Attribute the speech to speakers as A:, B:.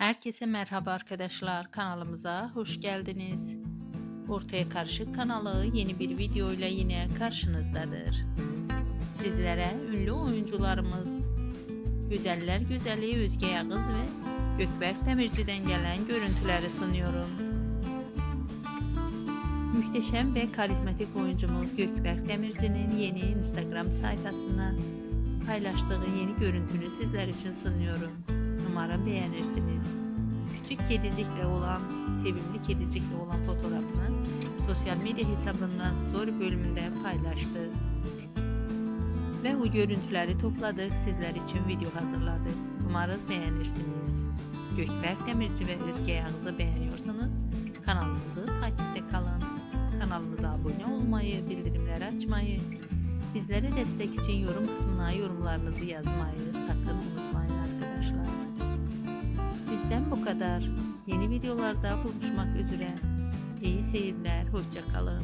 A: Herkese merhaba arkadaşlar. Kanalımıza hoş geldiniz. Ortaya Karışık kanalı yeni bir video ile yine karşınızdadır. Sizlere ünlü oyuncularımız Güzeller Güzeli Özge Yağız ve Gökberk Demirci'den gelen görüntüleri sunuyorum. Muhteşem ve karizmatik oyuncumuz Gökberk Demirci'nin yeni Instagram sayfasına paylaştığı yeni görüntünü sizler için sunuyorum. Umarım beğenirsiniz. Küçük kedicikle olan, sevimli kedicikle olan fotoğrafını sosyal medya hesabından story bölümünde paylaştı. Ve o görüntüleri topladık, sizler için video hazırladık. Umarız beğenirsiniz. Gökberk Demirci ve Özge Yağız'ı beğeniyorsanız kanalımızı takipte kalın. Kanalımıza abone olmayı, bildirimleri açmayı, bizlere destek için yorum kısmına yorumlarınızı yazmayı sakın unutmayın. Bizden bu kadar. Yeni videolarda buluşmak üzere. İyi seyirler, hoşça kalın.